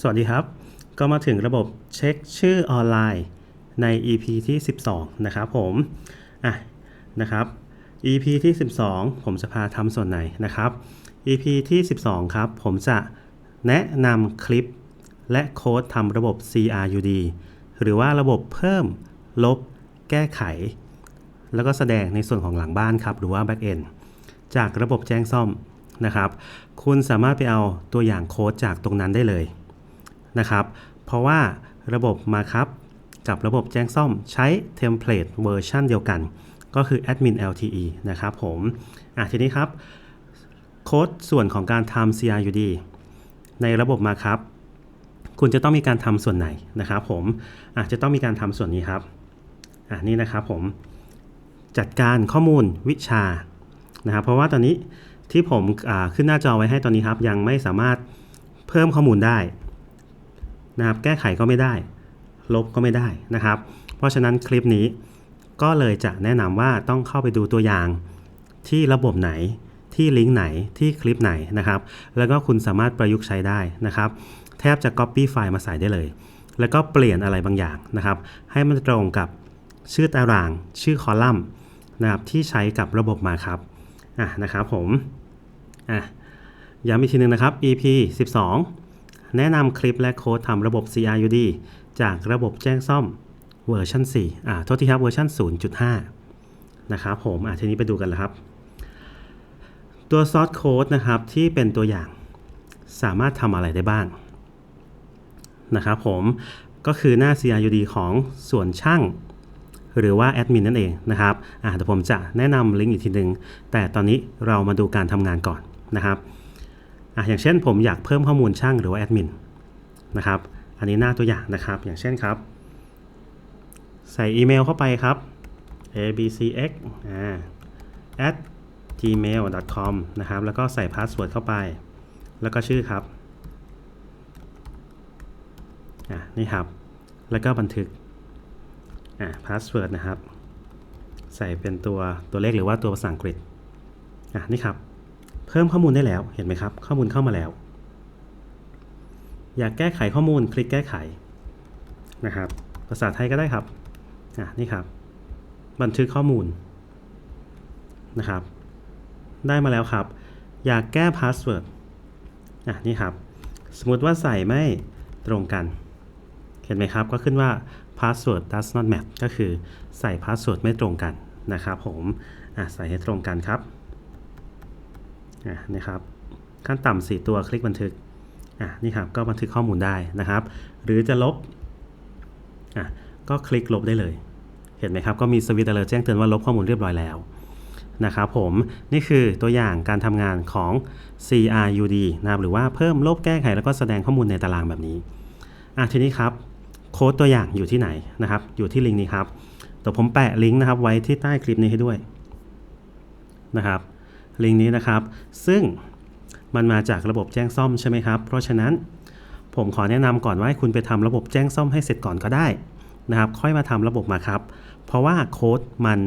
สวัสดีครับ ก็มาถึงระบบเช็คชื่อออนไลน์ใน EP ที่ 12 นะครับผมอะนะครับ EP ที่ 12 ผมจะพาทำส่วนไหนนะครับ EP ที่ 12 ครับ ผมจะแนะนำคลิปและโค้ดทำระบบ CRUD หรือว่าระบบเพิ่ม ลบ แก้ไข แล้วก็แสดงในส่วนของหลังบ้านครับ หรือว่า Back End จากระบบแจ้งซ่อมนะครับ คุณสามารถไปเอาตัวอย่างโค้ดจากตรงนั้นได้เลย นะครับ เพราะว่าระบบมาครับกับระบบแจ้งซ่อมใช้เทมเพลตเวอร์ชันเดียวกัน ก็คือ admin LTE นะครับผมอะทีนี้ครับ โค้ดส่วนของการทำ CRUD ในระบบมาครับ คุณจะต้องมีการทำส่วนไหนนะครับผมอาจจะต้องมีการทำส่วนนี้ครับอะนี่นะครับผมจัดการข้อมูลวิชานะครับเพราะว่าตอนนี้ที่ผมขึ้นหน้าจอไว้ให้ตอนนี้ครับ ยังไม่สามารถเพิ่มข้อมูลได้ นะครับแก้ไขก็ไม่ได้ ลบก็ไม่ได้นะครับ เพราะฉะนั้นคลิปนี้ก็เลยจะแนะนำว่าต้องเข้าไปดูตัวอย่างที่ระบบไหนที่ลิงก์ไหนที่คลิปไหนนะครับ แล้วก็คุณสามารถประยุกต์ใช้ได้นะครับ แทบจะ Copy ไฟล์มาใส่ได้เลย แล้วก็เปลี่ยนอะไรบางอย่างนะครับ ให้มันตรงกับชื่อตาราง ชื่อคอลัมน์นะครับที่ใช้กับระบบมาครับอะนะครับผมอะย้ำอีกทีหนึงนะครับ EP 12 แนะนำคลิปและโค้ดทำระบบ CRUD จากระบบแจ้งซ่อมเวอร์ชัน4อ่าโทษทีครับเวอร์ชัน0.5 นะครับผมอะทีนี้ไปดูกันเลยครับ ตัวซอสโค้ดนะครับที่เป็นตัวอย่างสามารถทำอะไรได้บ้างนะครับผมก็คือหน้า CRUD ของส่วนช่าง หรือว่าแอดมินนั่นเองนะครับอะเดี๋ยวผมจะแนะนำลิงก์อีกทีหนึ่งแต่ตอนนี้เรามาดูการทำงานก่อนนะครับ อะอย่างเช่นผมอยากเพิ่มข้อมูลช่างหรือว่าแอดมินนะครับ อันนี้หน้าตัวอย่างนะครับ อย่างเช่นครับ ใส่อีเมลเข้าไปครับ abcx at gmail.com นะครับ แล้วก็ใส่พาสเวิร์ดเข้าไป แล้วก็ชื่อครับ อะนี่ครับ แล้วก็บันทึก อะพาสเวิร์ดนะครับ ใส่เป็นตัวตัวเลขหรือว่าตัวภาษาอังกฤษ อะนี่ครับ พิ่มข้อมูลได้แล้ว เห็นไหมครับ ข้อมูลเข้ามาแล้ว อยากแก้ไขข้อมูลคลิกแก้ไขนะครับ ภาษาไทยก็ได้ครับ อะนี่ครับ บันทึกข้อมูลนะครับ ได้มาแล้วครับ อยากแก้พาสเวิร์ด อะนี่ครับ สมมติว่าใส่ไม่ตรงกัน เห็นไหมครับ ก็ขึ้นว่า password does not match ก็คือใส่พาสเวิร์ดไม่ตรงกันนะครับผม อะใส่ให้ตรงกันครับ อะครับ ขั้นต่ำ4ตัวคลิกบันทึกอะนี่ครับก็บันทึกข้อมูลได้นะครับ หรือจะลบอะก็คลิกลบได้เลย เห็นไหมครับ ก็มีสวิตช์ alert แจ้งเตือนว่าลบข้อมูลเรียบร้อยแล้วนะครับผมนี่คือตัวอย่างการทำงานของ CRUD นะครับหรือว่าเพิ่มลบแก้ไขแล้วก็แสดงข้อมูลในตารางแบบนี้อะทีนี้ครับโค้ดตัวอย่างอยู่ที่ไหนนะครับ อยู่ที่ลิงก์นี้ครับเดี๋ยวผมแปะลิงก์นะครับไว้ที่ใต้คลิปนี้ให้ด้วยนะครับ ลิงก์นี้นะครับ ซึ่งมันมาจากระบบแจ้งซ่อมใช่ไหมครับ เพราะฉะนั้นผมขอแนะนำก่อนว่าให้คุณไปทำระบบแจ้งซ่อมให้เสร็จก่อนก็ได้นะครับ ค่อยมาทำระบบมาครับ เพราะว่าโค้ดมัน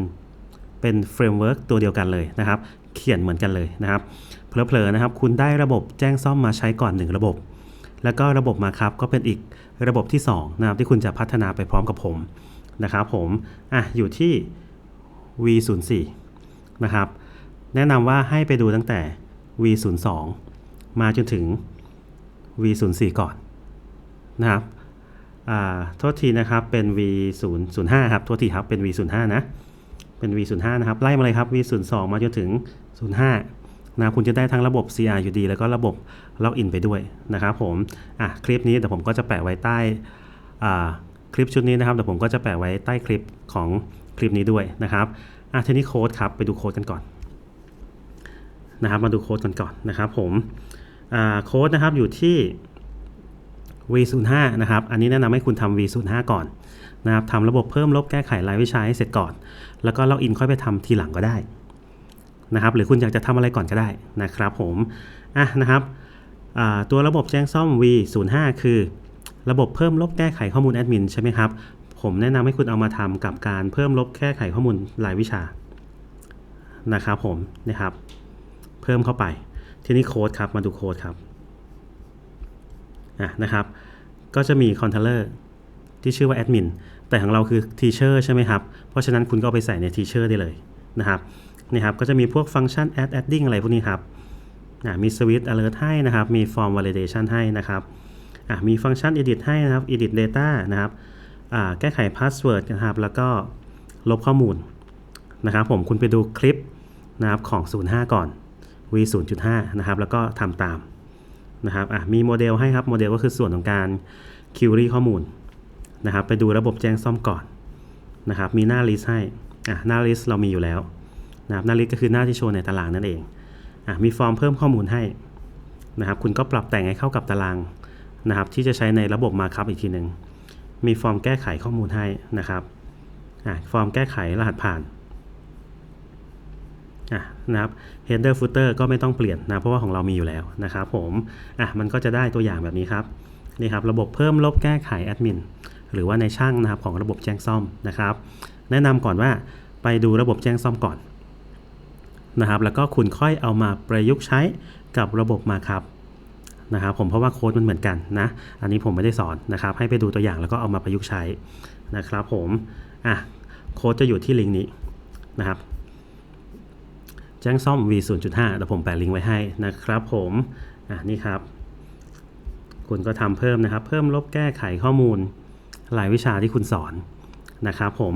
เป็นเฟรมเวิร์กตัวเดียวกันเลยนะครับ เขียนเหมือนกันเลยนะครับ เพลอๆนะครับ คุณได้ระบบแจ้งซ่อมมาใช้ก่อน 1 ระบบ แล้วก็ระบบมาครับก็เป็นอีกระบบที่2นะครับที่คุณจะพัฒนาไปพร้อมกับผมนะครับผม อะ อยู่ที่ V04 นะครับ แนะนำว่าให้ไปดูตั้งแต่ V02 มาจนถึง V04 ก่อนนะครับโทษทีนะครับเป็น V005 ครับโทษทีครับเป็น V05 นะเป็น V05 นะครับไล่มาเลยครับ V02 มาจนถึง 05นะคุณจะได้ทั้งระบบ CRUD แล้วก็ระบบล็อกอินไปด้วยนะครับผมอะคลิปนี้เดี๋ยวผมก็จะแปะไว้ใต้คลิปชุดนี้นะครับเดี๋ยวผมก็จะแปะไว้ใต้คลิปของคลิปนี้ด้วยนะครับอะทีนี้โค้ดครับไปดูโค้ดกันก่อน นะครับ มาดูโค้ดกันก่อนนะครับผมโค้ดนะครับอยู่ที่ V05 นะครับ อันนี้แนะนำให้คุณทำ V05 ก่อนนะครับทำระบบเพิ่มลบแก้ไขรายวิชาให้เสร็จก่อน แล้วก็ล็อกอินค่อยไปทำทีหลังก็ได้นะครับ หรือคุณอยากจะทำอะไรก่อนก็ได้นะครับผม อะนะครับ ตัวระบบแจ้งซ่อม V05 คือ ระบบเพิ่มลบแก้ไขข้อมูลแอดมินใช่ไหมครับ ผมแนะนำให้คุณเอามาทำกับการเพิ่มลบแก้ไขข้อมูลรายวิชานะครับผมนะครับ พิ่มเข้าไป ทีนี้โค้ดครับ มาดูโค้ดครับอะนะครับ ก็จะมีคอนโทรลเลอร์ที่ชื่อว่าแอดมินแต่ของเราคือ Teacher ใช่ไหมครับ เพราะฉะนั้นคุณก็ไปใส่ใน Teacher ได้เลยนะครับนี่ครับ ก็จะมีพวกฟังก์ชัน add adding อะไรพวกนี้ครับอะมี switch alert ให้นะครับ มี form validation ให้นะครับอะมีฟังก์ชัน edit ให้นะครับ edit data นะครับอ่าแก้ไข password นะครับ แล้วก็ลบข้อมูลนะครับผมคุณไปดูคลิปนะครับของ 05 ก่อน v 0.5นะครับแล้วก็ทำตามนะครับอะมีโมเดลให้ครับโมเดลก็คือส่วนของการ query ข้อมูลนะครับไปดูระบบแจ้งซ่อมก่อนนะครับมีหน้า list ให้อะหน้า list เรามีอยู่แล้วนะครับหน้า list ก็คือหน้าที่โชว์ในตารางนั่นเองอะมีฟอร์มเพิ่มข้อมูลให้นะครับคุณก็ปรับแต่งให้เข้ากับตารางนะครับที่จะใช้ในระบบมาครับอีกทีหนึ่งมีฟอร์มแก้ไขข้อมูลให้นะครับอะฟอร์มแก้ไขรหัสผ่าน นะครับ header footer ก็ไม่ต้องเปลี่ยนนะเพราะว่าของเรามีอยู่แล้วนะครับผมอะมันก็จะได้ตัวอย่างแบบนี้ครับนี่ครับระบบเพิ่มลบแก้ไขแอดมินหรือว่าในช่างนะครับของระบบแจ้งซ่อมนะครับ แนะนำก่อนว่าไปดูระบบแจ้งซ่อมก่อนนะครับ แล้วก็คุณค่อยเอามาประยุกต์ใช้กับระบบมาครับนะครับผมเพราะว่าโค้ดมันเหมือนกันนะ อันนี้ผมไม่ได้สอนนะครับ ให้ไปดูตัวอย่างแล้วก็เอามาประยุกต์ใช้นะครับผมอะโค้ดจะอยู่ที่ลิงก์นี้นะครับ จ้งซ่อม v 0.5เดี๋ยวผมแปะลิงก์ไว้ให้นะครับผมอะนี่ครับ คุณก็ทำเพิ่มนะครับ เพิ่มลบแก้ไขข้อมูลรายวิชาที่คุณสอนนะครับผม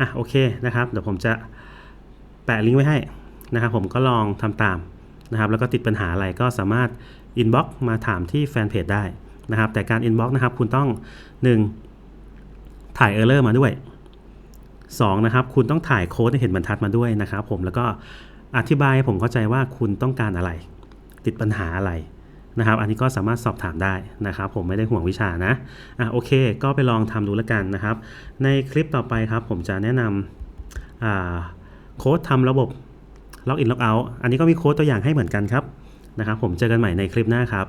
อะโอเคนะครับ เดี๋ยวผมจะแปะลิงก์ไว้ให้นะครับ ผมก็ลองทำตามนะครับ แล้วก็ติดปัญหาอะไรก็สามารถ inbox มาถามที่แฟนเพจได้นะครับ แต่การ inbox นะครับคุณต้อง 1. ถ่าย error มาด้วย 2. นะครับคุณต้องถ่ายโค้ดให้เห็นบรรทัดมาด้วยนะครับ ผมแล้วก็ อธิบายให้ผมเข้าใจว่าคุณต้องการอะไร ติดปัญหาอะไรนะครับ อันนี้ก็สามารถสอบถามได้นะครับ ผมไม่ได้ห่วงวิชานะอะโอเค ก็ไปลองทำดูแล้วกันนะครับ ในคลิปต่อไปครับผมจะแนะนำอ่าโค้ดทำระบบล็อกอินล็อกเอาท์อันนี้ก็มีโค้ดตัวอย่างให้เหมือนกันครับนะครับ ผมเจอกันใหม่ในคลิปหน้าครับ